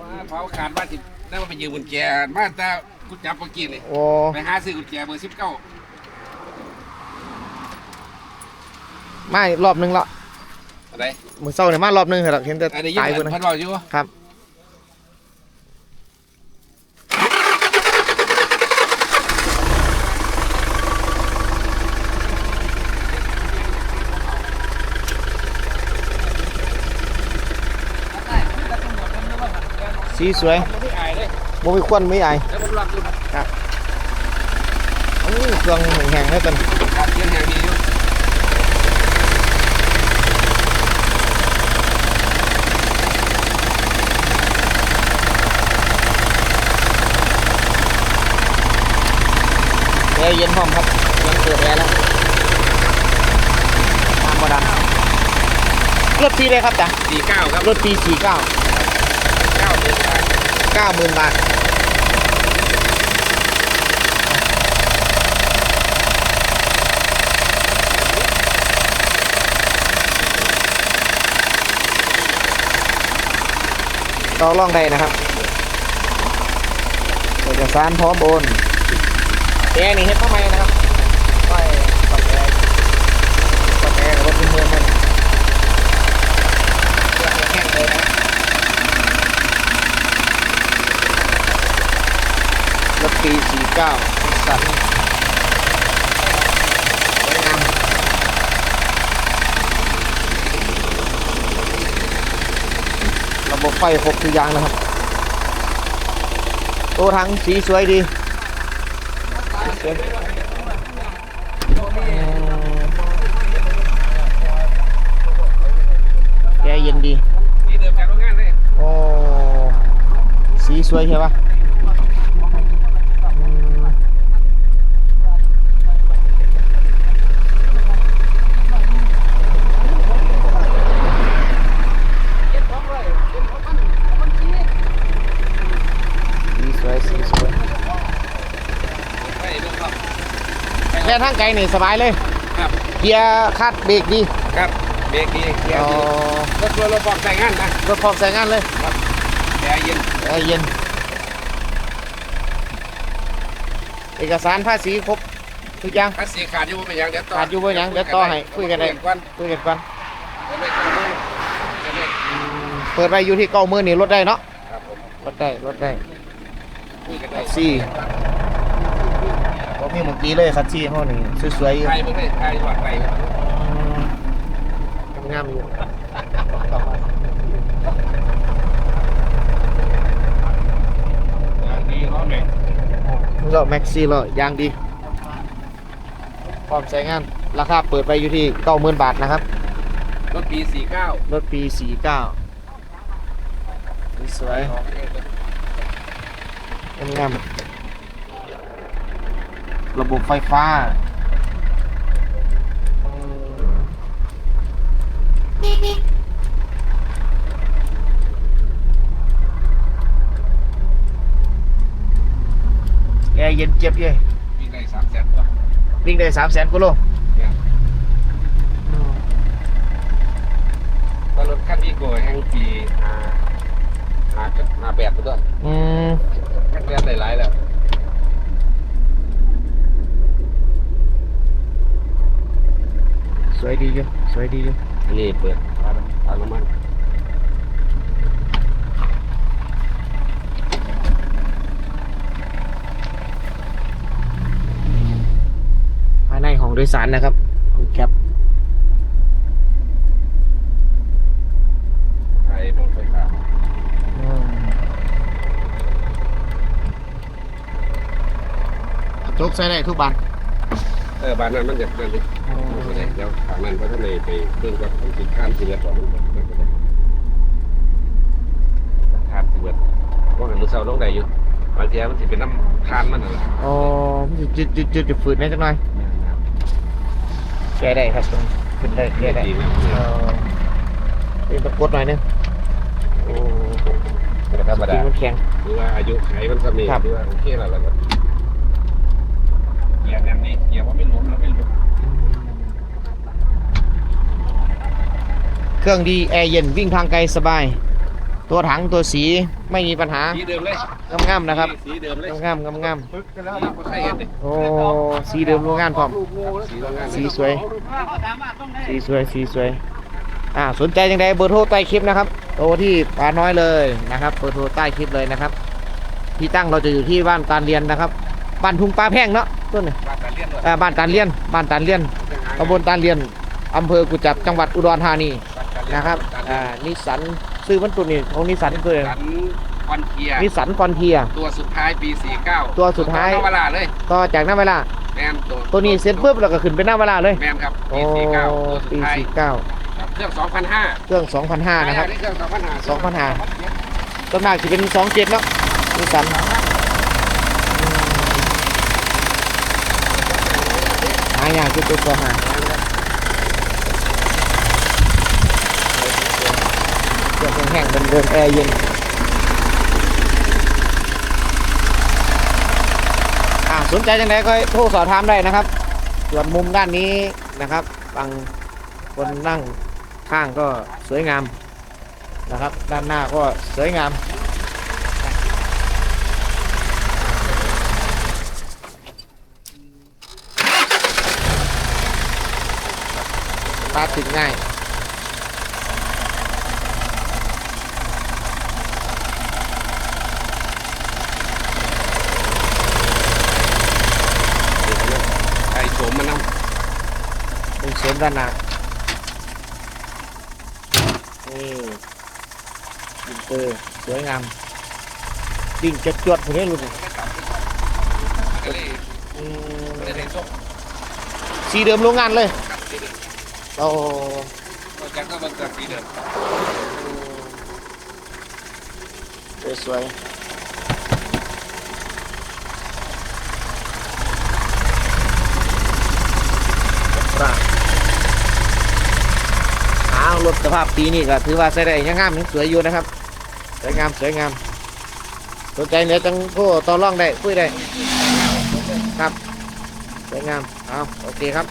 ว่าเผาขาดว่าสิได้มาไปยืมกุญแจมาแต่กุญแจเมื่อกี้นี่โอ้ไปหาซื้อกุญแจเบอร์สิบเก้ามารอบหนึงละอะไรมื้อเช้าเนี่ยมารอบหนึงเหรอเห็นแต่อันนี้ยังตายเงิเพิ่นนนะพันบอกอยู่ครับ สีสวยไม่อายเลยบ่มีควันไม่อายแล้วมันรับอยู่อู้เครื่องแห้งๆเลยตอนขาดเงินอย่างดีอยู่แอร์เย็นพร้อมครับยังเปิดแอร์แล้วตามบ่ดันรถปีเลยครับจ้ะสี่เก้าครับรถปี49 เก้าเดือนบาท 90,000บาทต่อรองได้นะครับเอกสารพร้อมโอนแอนี่เฮ็ดทำไมนะครับไว้กับแอร์กับแอร์กับรถที่เมืองมันเครื่องแห้งเลยนะรถปี 49สันสวยงามระบบ ไฟครบทุกอย่างนะครับ ตัวถังสีสวยดีสวยแกเย็นดี โอ้ สีสวยใช่ปะอืม สีสวยแค่ทางไกลนี่สบายเลยครับเกียร์คาดเบรกดีครับเบรกดีเกียร์ดีรถรถรถบอกใส่งานนะรถพร้อมใช้งานเลยครับแอร์เย็นแอร์เย็น เอกสารภาษีครบทุกอย่างภาษีขาดอยู่บ่เป็นหยังเดี๋ยวต่อขาดอยู่บ่หยังเดี๋ยวต่อให้คุยกันได้ก่อนคุยกันก่อนเปิดไปอยู่ที่เก้ามือนี่ลดได้เนาะครับผมลดได้ลดได้ คุยกันแท็ได้กซี่ก็มีเมื่อกี้เลยคันซี่ห้องนี่สวยๆอยู่ไทยมึงได้ไทยว่าไทยงามอยู่ย่างดีเขาแม่งมันก็แม็กซี่เลยยางดีพร้อมใช้งาน ราคาเปิดไปอยู่ที่เก้าหมื่นบาทนะครับ รถปีสี่เก้ารถปีสี่เก้าสวย งามๆระบบไฟฟ้าแอร์เย็นเจี๊ยบเย้วิ่งได้สามแสนตัววิ่งได้สามแสนกิโลเนี่ยก็รถคันที่โกยแห่งปีห้าห้าห้าแปดตัวอืม คันเรียนได้หลายแล้ว สวย ดีอยู่สวยดีอยู่อันนี้เปิดปาปาน้ำมันภายในของโดยสารนะครับของแคปไทยมองไฟฟ้าจกใส่ได้ทุกบานเออบ้านนั้นมันจะนั่นดิเดี๋ยวทางนั้นเพราะท่านเลยไปเบิ่งว่าต้องติดข้ามสิเบิดสองมันเบิดเบิดเบิดทานสิเบิดว่ากันมือเช้าต้องได้อยู่บางทีมันสิเป็นน้ำทานมันนั่นแหละอ๋อจุดจุดจุดจุดฝืดได้จังหน่อยแก้ได้ครับตรงขึ้นได้แก้ได้ดีนะเออเป็นตะกดหน่อยนึงโอ้ธรรมจริดางมันแข็งหรือว่าอายุไขมันสมีครับหรือว่าโอเคแล้วล่ะครับเกียร์แนมนี่เกียร์ว่าไม่หลวมแล้วไม่หลวม เครื่องดีแอร์เย็นวิ่งทางไกลสบาย ตัวถังตัวสีไม่มีปัญหาสีเดิมเลยงามๆนะครับสีเดิมเลยงามๆงามบ่ใช่เห็นดิๆโอ้สีเดิมโรงงานพร้อมสีโรงงานสีสวย สีสวยสีสวยอ่าสนใจยังไงเบอร์โทรใต้คลิปนะครับโทรที่ปาน้อยเลยนะครับเบอร์โทรใต้คลิปเลยนะครับ ที่ตั้งเราจะอยู่ที่บ้านตาลเรียนนะครับบ้านทุ่งปลาแพงเนาะต้นนี่บ้านตาเลียนด้วยอ่าบ้านตาลเรียนบ้านตาลเรียนตำบลตาลเรียนอำเภอกุจจับจังหวัดอุดรธานี นะครับอ่านิสสันซื้อมันตุนนี่ของนิสสันคืออะไรสันคอนเทียนิสสันฟอนเทียตัวสุดท้ายปี 49 ตัวสุดท้ายนวลาเลยต่อจากหน้าเวลาแมนตัวตัวนี้เซ็ตปุ๊บแล้วก็ขึ้นเป็นหน้าเวลาเลยแมนครับโอ้ปี49ตัวสุดปีท้ายสี่เก้าครับเครื่อง2,500เครื่อง2,500นะครับเครื่อง2,500สองพันห้าต้นมากจะเป็นสองเจ็ดเนาะนิสสันหายากคือตัวตัวหา เง่งแห้งๆเดินๆแอร์เย็นอ่าสนใจจังไดก็โทรสอบถามได้นะครับ ส่วนมุมด้านนี้นะครับฝั่งคนนั่งข้างก็สวยงามนะครับ ด้านหน้าก็สวยงามตาติดง่าย ไอ้โฉมมันน เป็นเสริมด้านหน้านี่ดินเตอร์สวยงามดิ่งจดจวดๆผมไม่รู้ำก็เลยอืมก็เลยได้ส่งสีเดิมโรงงานเลยครับสีเดิมโอ้ก็จะก็มันจะสีเดิมสวยๆร่างอ้าว รถสภาพปีนี้ก็ถือว่าใส่ได้ยังงามยังสวยอยู่นะครับสวยงามสวยงามสนใจเนี้ยจังโทรต่อรองได้คุยได้ครับสวยงามเอาโอเคครับ